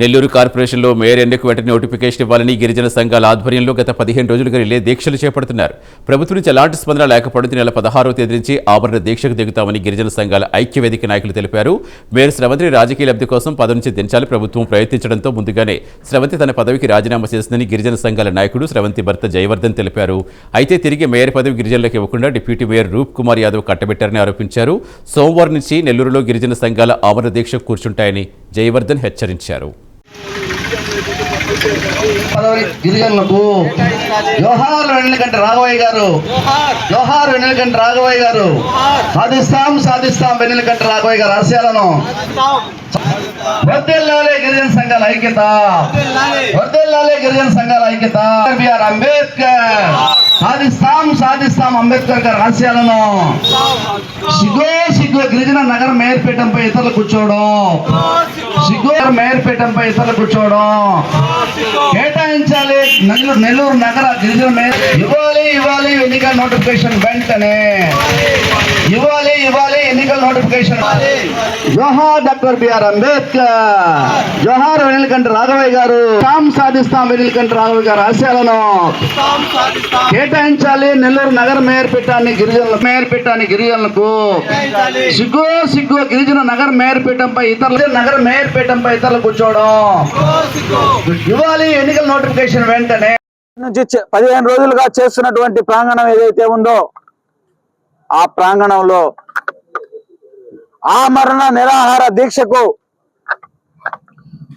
నెల్లూరు కార్పొరేషన్లో మేయర్ ఎన్నిక వెంటనే నోటిఫికేషన్ ఇవ్వాలని గిరిజన సంఘాల ఆధ్వర్యంలో గత పదిహేను రోజులుగా రిలే దీక్షలు చేపడుతున్నారు. ప్రభుత్వం నుంచి ఎలాంటి స్పందన లేకపోవడంతో నెల పదహారో తేదీ నుంచి ఆభరణ దీక్షకు దిగుతామని గిరిజన సంఘాల ఐక్యవేదిక నాయకులు తెలిపారు. మేయర్ శ్రవంతి రాజకీయ లబ్ధి కోసం పదవి నుంచి దించాలి ప్రభుత్వం ప్రయత్నించడంతో ముందుగానే శ్రవంతి తన పదవికి రాజీనామా చేసిందని గిరిజన సంఘాల నాయకుడు శ్రవంతి భర్త జయవర్ధన్ తెలిపారు. అయితే తిరిగి మేయర్ పదవి గిరిజనులకు ఇవ్వకుండా డిప్యూటీ మేయర్ రూప్ కుమార్ యాదవ్ కట్టబెట్టారని ఆరోపించారు. సోమవారం నుంచి నెల్లూరులో గిరిజన సంఘాల ఆమరణ దీక్ష కూర్చుంటాయని జయవర్ధన్ హెచ్చరించారు. పదవి గిరిజనులకు జోహార్ వెన్నెలకంటి రాఘవయ్య గారు జోహార్ వెన్నెలకంటి రాఘవయ్య గారు సాధిస్తాం సాధిస్తాం వెన్నెలకంటి రాఘవయ్య గారు ఆశయాలను వద్దెల్లాలే గిరిజన సంఘాల ఐక్యత. వద్దెల్లాలే గిరిజన సంఘాల ఐక్యత. బిఆర్ అంబేద్కర్. సాధిస్తాం సాధిస్తాం అంబేద్కర్ గారి ఆశయాలను. సిగో సిగ్గు గిరిజన నగర మేయర్పేటంపై ఇతరులు కూర్చోవడం. సిగ్గు మేయర్పేటంపై ఇతరులు కూర్చోవడం. కేటాయించాలి నెల్లూరు నెల్లూరు నగర గిరిజన మేయర్. ఇవ్వాలి ఇవ్వాలి ఎన్నికల నోటిఫికేషన్ వెంటనే. ఇవ్వాలి ఇవ్వాలి ఎన్నికల నోటిఫికేషన్ జోహార్ డాక్టర్ బిఆర్ అంబేద్కర్. జోహార్ వెనిలకంటి రాఘవయ్య గారు. తాం సాధిస్తాం వెనిలకంటి రాఘవయ్య గారు ఆశయాలను. కేటాయించాలి నెల్లూరు నగర మేయర్ పెట్టాన్ని గిరిజనులకు మేయర్ పెట్టాన్ని గిరిజనులకు. సిగ్గు సిగ్గు గిరిజన నగర మేయర్ పీఠంపై ఇతరులు నగర మేయర్ పీఠంపై ఇతరులు కూర్చోవడం. ఇవ్వాలి ఎన్నికల నోటిఫికేషన్ వెంటనే. నుంచి పదిహేను రోజులుగా చేస్తున్నటువంటి ప్రాంగణం ఏదైతే ఉందో ఆ ప్రాంగణంలో ఆమరణ నిరాహార దీక్షకు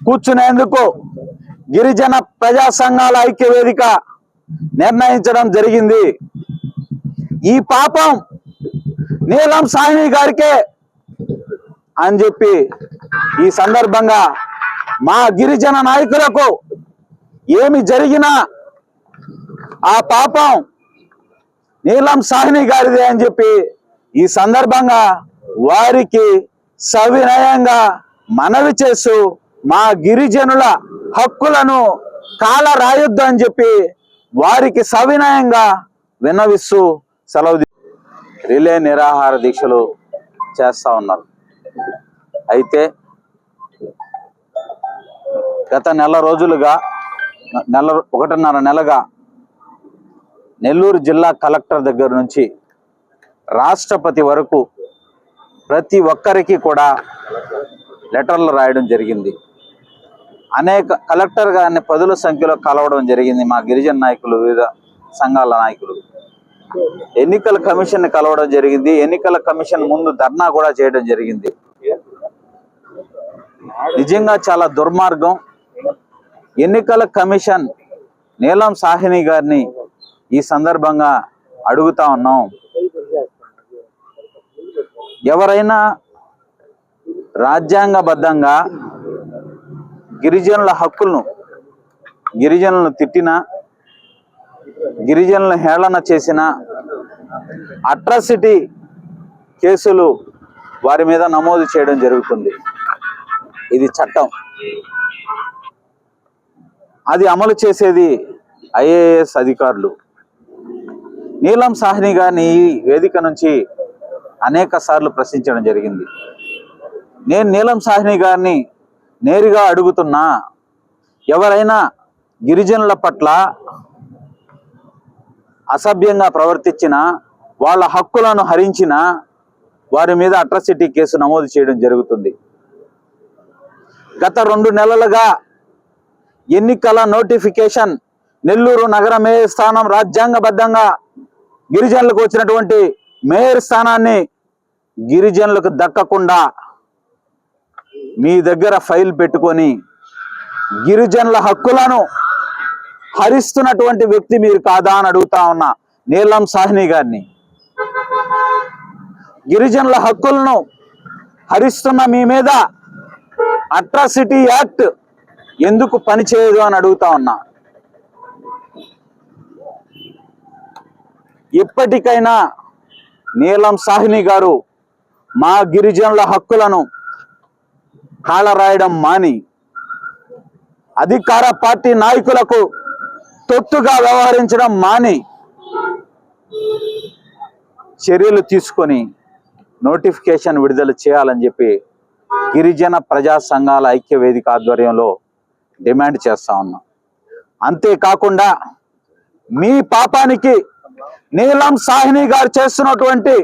కూర్చునేందుకు గిరిజన ప్రజా సంఘాల ఐక్య వేదిక నిర్ణయించడం జరిగింది. ఈ పాపం నీలం సాయిని గారికే అని చెప్పి ఈ సందర్భంగా మా గిరిజన నాయకులకు ఏమి జరిగినా ఆ పాపం నీలం సాహ్ని గారిదే అని చెప్పి ఈ సందర్భంగా వారికి సవినయంగా మనవి చేస్తూ మా గిరిజనుల హక్కులను కాల రాయొద్దు అని చెప్పి వారికి సవినయంగా విన్నవిస్తూ సెలవు రిలే నిరాహార దీక్షలు చేస్తా ఉన్నారు. అయితే గత నెల రోజులుగా నెల ఒకటిన్నర నెలగా నెల్లూరు జిల్లా కలెక్టర్ దగ్గర నుంచి రాష్ట్రపతి వరకు ప్రతి ఒక్కరికి కూడా లెటర్లు రాయడం జరిగింది. అనేక కలెక్టర్ గారిని పదుల సంఖ్యలో కలవడం జరిగింది. మా గిరిజన నాయకులు వివిధ సంఘాల నాయకులు. ఎన్నికల కమిషన్ కలవడం జరిగింది. ఎన్నికల కమిషన్ ముందు ధర్నా కూడా చేయడం జరిగింది. నిజంగా చాలా దుర్మార్గం. ఎన్నికల కమిషన్ నీలం సాహిని గారిని ఈ సందర్భంగా అడుగుతా ఉన్నాం. ఎవరైనా రాజ్యాంగబద్ధంగా గిరిజనుల హక్కులను గిరిజనులను తిట్టినా గిరిజనులను హేళన చేసిన అట్రాసిటీ కేసులు వారి మీద నమోదు చేయడం జరుగుతుంది. ఇది చట్టం. అది అమలు చేసేది ఐఏఎస్ అధికారులు. నీలం సాహ్ని గారిని ఈ వేదిక నుంచి అనేక సార్లు ప్రశ్నించడం జరిగింది. నేను నీలం సాహ్ని గారిని నేరుగా అడుగుతున్నా ఎవరైనా గిరిజనుల పట్ల అసభ్యంగా ప్రవర్తించిన వాళ్ళ హక్కులను హరించిన వారి మీద అట్రాసిటీ కేసు నమోదు చేయడం జరుగుతుంది. గత రెండు నెలలుగా ఎన్నికల నోటిఫికేషన్ నెల్లూరు నగర మేయర్ స్థానం రాజ్యాంగబద్ధంగా గిరిజనులకు వచ్చినటువంటి మేయర్ స్థానాన్ని గిరిజనులకు దక్కకుండా మీ దగ్గర ఫైల్ పెట్టుకొని గిరిజనుల హక్కులను హరిస్తున్నటువంటి వ్యక్తి మీరు కాదా అని అడుగుతా ఉన్నా నీలం సాహ్ని గారిని. గిరిజనుల హక్కులను హరిస్తున్న మీ మీద అట్రాసిటీ యాక్ట్ ఎందుకు పనిచేయదు అని అడుగుతా ఉన్నా. ఇప్పటికైనా నీలం సాహ్ని గారు మా గిరిజనుల హక్కులను కాలరాయడం మాని అధికార పార్టీ నాయకులకు తొత్తుగా వ్యవహరించడం మాని చర్యలు తీసుకొని నోటిఫికేషన్ విడుదల చేయాలని చెప్పి గిరిజన ప్రజా సంఘాల ఐక్య వేదిక ఆధ్వర్యంలో డిమాండ్ చేస్తా ఉన్నాం. అంతేకాకుండా మీ పాపానికి నీలం సాహిని గారు చేస్తున్నటువంటి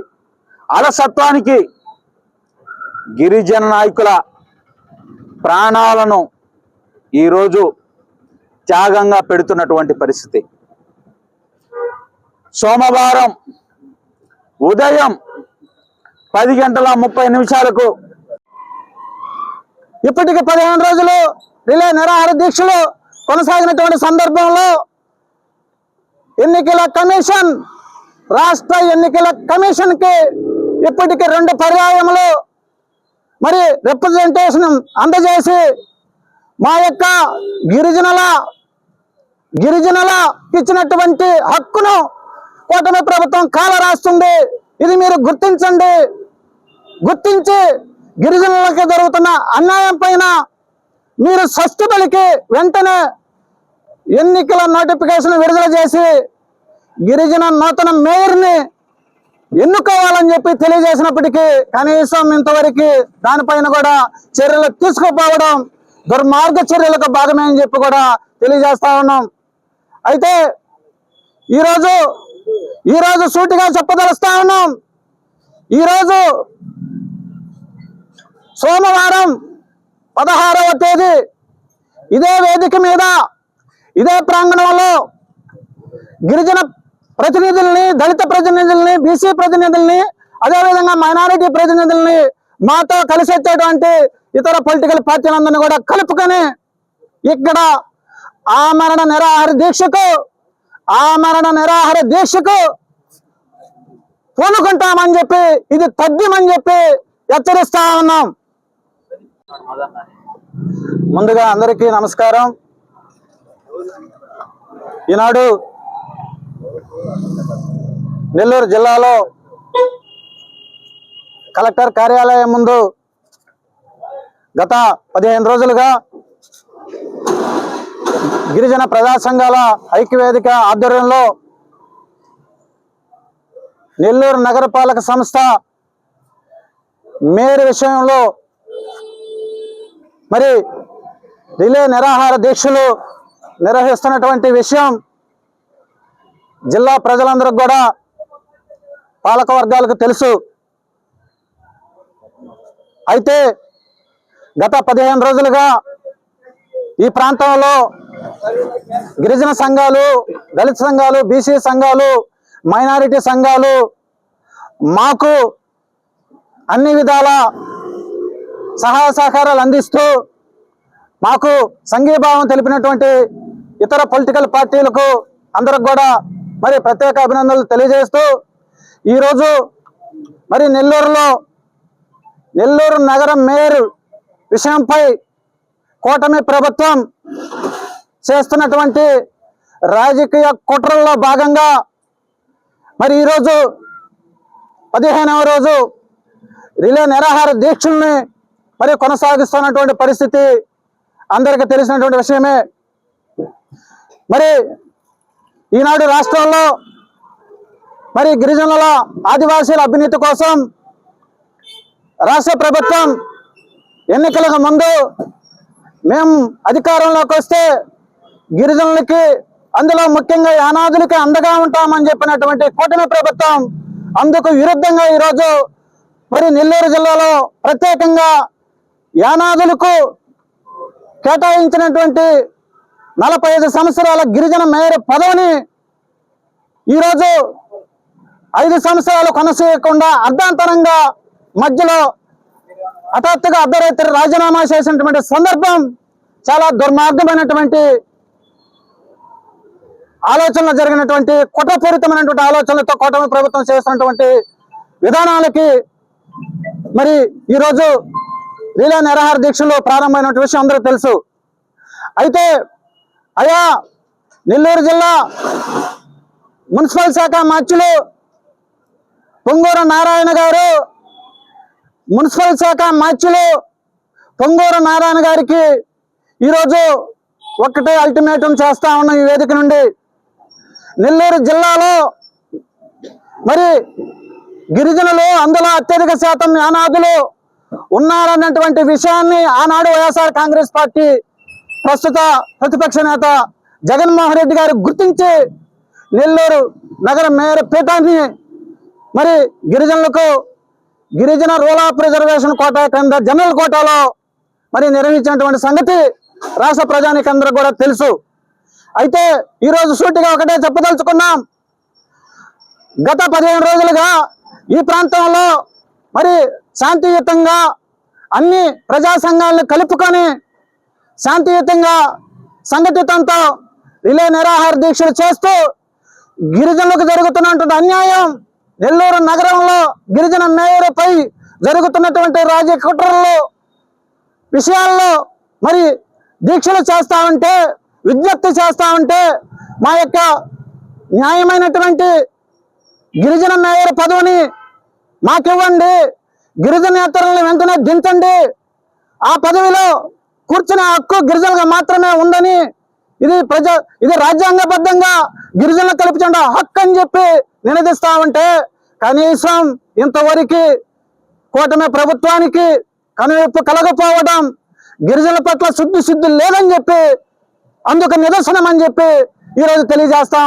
అలసత్వానికి గిరిజన నాయకుల ప్రాణాలను ఈరోజు త్యాగంగా పెడుతున్నటువంటి పరిస్థితి. సోమవారం ఉదయం పది గంటల ముప్పై నిమిషాలకు ఇప్పటికి పదిహేను రోజులు రిలే నిరాహార దీక్షలు కొనసాగినటువంటి సందర్భంలో ఎన్నికల కమిషన్ రాష్ట్ర ఎన్నికల కమిషన్కి ఇప్పటికీ ఇప్పటికి రెండు పర్యాయములు మరి రిప్రజెంటేషన్ అందజేసి మా యొక్క గిరిజనుల గిరిజనుల ఇచ్చినటువంటి హక్కును కూటమి ప్రభుత్వం కాల రాస్తుంది ఇది మీరు గుర్తించండి. గుర్తించి గిరిజనులకి జరుగుతున్న అన్యాయం పైన మీరు స్వస్తి పలికి వెంటనే ఎన్నికల నోటిఫికేషన్ విడుదల చేసి గిరిజన నూతన మేయర్ని ఎన్నుకోవాలని చెప్పి తెలియజేసినప్పటికీ కనీసం ఇంతవరకు దానిపైన కూడా చర్యలు తీసుకుపోవడం దుర్మార్గ చర్యలకు భాగమే అని చెప్పి కూడా తెలియజేస్తా ఉన్నాం. అయితే ఈరోజు ఈరోజు సూటిగా చెప్పదలుస్తా ఉన్నాం. ఈరోజు సోమవారం పదహారవ తేదీ ఇదే వేదిక మీద ఇదే ప్రాంగణంలో గిరిజన ప్రతినిధుల్ని దళిత ప్రతినిధుల్ని బీసీ ప్రతినిధుల్ని అదేవిధంగా మైనారిటీ ప్రతినిధుల్ని మాతో కలిసి వచ్చేటువంటి ఇతర పొలిటికల్ పార్టీలందరినీ కూడా కలుపుకొని ఇక్కడ ఆమరణ నిరాహార దీక్షకు ఆమరణ నిరాహార దీక్షకు పూనుకుంటామని చెప్పి ఇది తథ్యమని చెప్పి హెచ్చరిస్తా ఉన్నాం. ముందుగా అందరికీ నమస్కారం. ఈనాడు నెల్లూరు జిల్లాలో కలెక్టర్ కార్యాలయం ముందు గత పదిహేను రోజులుగా గిరిజన ప్రజా సంఘాల ఐక్యవేదిక ఆధ్వర్యంలో నెల్లూరు నగరపాలక సంస్థ మేయర్ విషయంలో మరి రిలే నిరాహార దీక్షలు నిర్వహిస్తున్నటువంటి విషయం జిల్లా ప్రజలందరికీ కూడా పాలకవర్గాలకు తెలుసు. అయితే గత పదిహేను రోజులుగా ఈ ప్రాంతంలో గిరిజన సంఘాలు దళిత సంఘాలు బీసీ సంఘాలు మైనారిటీ సంఘాలు మాకు అన్ని విధాల సహాయ సహకారాలు అందిస్తూ మాకు సంఘీభావం తెలిపినటువంటి ఇతర పొలిటికల్ పార్టీలకు అందరికి కూడా మరి ప్రత్యేక అభినందనలు తెలియజేస్తూ ఈరోజు మరి నెల్లూరులో నెల్లూరు నగరం మేయర్ విషయంపై కూటమి ప్రభుత్వం చేస్తున్నటువంటి రాజకీయ కుట్రల్లో భాగంగా మరి ఈరోజు పదిహేనవ రోజు రిలే నిరాహార దీక్షల్ని మరి కొనసాగిస్తున్నటువంటి పరిస్థితి అందరికీ తెలిసినటువంటి విషయమే. మరి ఈనాడు రాష్ట్రంలో మరి గిరిజనుల ఆదివాసీల అభినీతి కోసం రాష్ట్ర ప్రభుత్వం ఎన్నికలకు ముందు మేము అధికారంలోకి వస్తే గిరిజనులకి అందులో ముఖ్యంగా యానాదులకి అండగా ఉంటామని చెప్పినటువంటి కూటమి ప్రభుత్వం అందుకు విరుద్ధంగా ఈరోజు మరి నెల్లూరు జిల్లాలో ప్రత్యేకంగా యానాదులకు కేటాయించినటువంటి నలభై ఐదు సంవత్సరాల గిరిజన మేయర్ పదవిని ఈరోజు ఐదు సంవత్సరాలు కొనసాగకుండా అర్ధాంతరంగా మధ్యలో హఠాత్తుగా అర్ధరాత్రి రాజీనామా చేసినటువంటి సందర్భం చాలా దుర్మార్గమైనటువంటి ఆలోచనలు జరిగినటువంటి కుటపూరితమైనటువంటి ఆలోచనలతో కూటమి ప్రభుత్వం చేస్తున్నటువంటి విధానాలకి మరి ఈరోజు లీలా నిరహార దీక్షలు ప్రారంభమైనటువంటి విషయం అందరూ తెలుసు. అయితే అయా నెల్లూరు జిల్లా మున్సిపల్ శాఖ మంత్రులు పొంగూరు నారాయణ గారు మున్సిపల్ శాఖ మంత్రులు పొంగూరు నారాయణ గారికి ఈరోజు ఒక్కటే అల్టిమేటం చేస్తా ఉన్న ఈ వేదిక నుండి. నెల్లూరు జిల్లాలో మరి గిరిజనులు అందులో అత్యధిక శాతం యానాదులు ఉన్నారన్నటువంటి విషయాన్ని ఆనాడు వైఎస్ఆర్ కాంగ్రెస్ పార్టీ ప్రస్తుత ప్రతిపక్ష నేత జగన్మోహన్ రెడ్డి గారు గుర్తించి నెల్లూరు నగర మేయర్ పీఠాన్ని మరి గిరిజనులకు గిరిజన రూరల్ ప్రిజర్వేషన్ కోటా కింద జనరల్ కోటాలో మరి నిర్వహించినటువంటి సంగతి రాష్ట్ర ప్రజానికందరూ కూడా తెలుసు. అయితే ఈరోజు సూటిగా ఒకటే చెప్పదలుచుకున్నాం. గత పదిహేను రోజులుగా ఈ ప్రాంతంలో మరి శాంతియుతంగా అన్ని ప్రజా సంఘాలను కలుపుకొని శాంతియుతంగా సంఘటితంతో రిలే నిరాహార దీక్షలు చేస్తూ గిరిజనులకు జరుగుతున్నటువంటి అన్యాయం నెల్లూరు నగరంలో గిరిజన మేయర్పై జరుగుతున్నటువంటి రాజకీయ కుట్రలు విషయాల్లో మరి దీక్షలు చేస్తా ఉంటే విజ్ఞప్తి చేస్తా ఉంటే మా యొక్క న్యాయమైనటువంటి గిరిజన మేయర్ పదవిని మాకివ్వండి గిరిజనేతరులను వెంటనే దించండి. ఆ పదవిలో కూర్చునే హక్కు గిరిజనులకు మాత్రమే ఉందని ఇది ప్రజ ఇది రాజ్యాంగబద్ధంగా గిరిజనులకు కల్పించండి హక్కు అని చెప్పి నినదిస్తా ఉంటే కనీసం ఇంతవరకు కూటమి ప్రభుత్వానికి కనువిప్పు కలగపోవడం గిరిజనుల పట్ల శుద్ధి శుద్ధి లేదని చెప్పి అందుకు నిదర్శనం అని చెప్పి ఈరోజు తెలియజేస్తా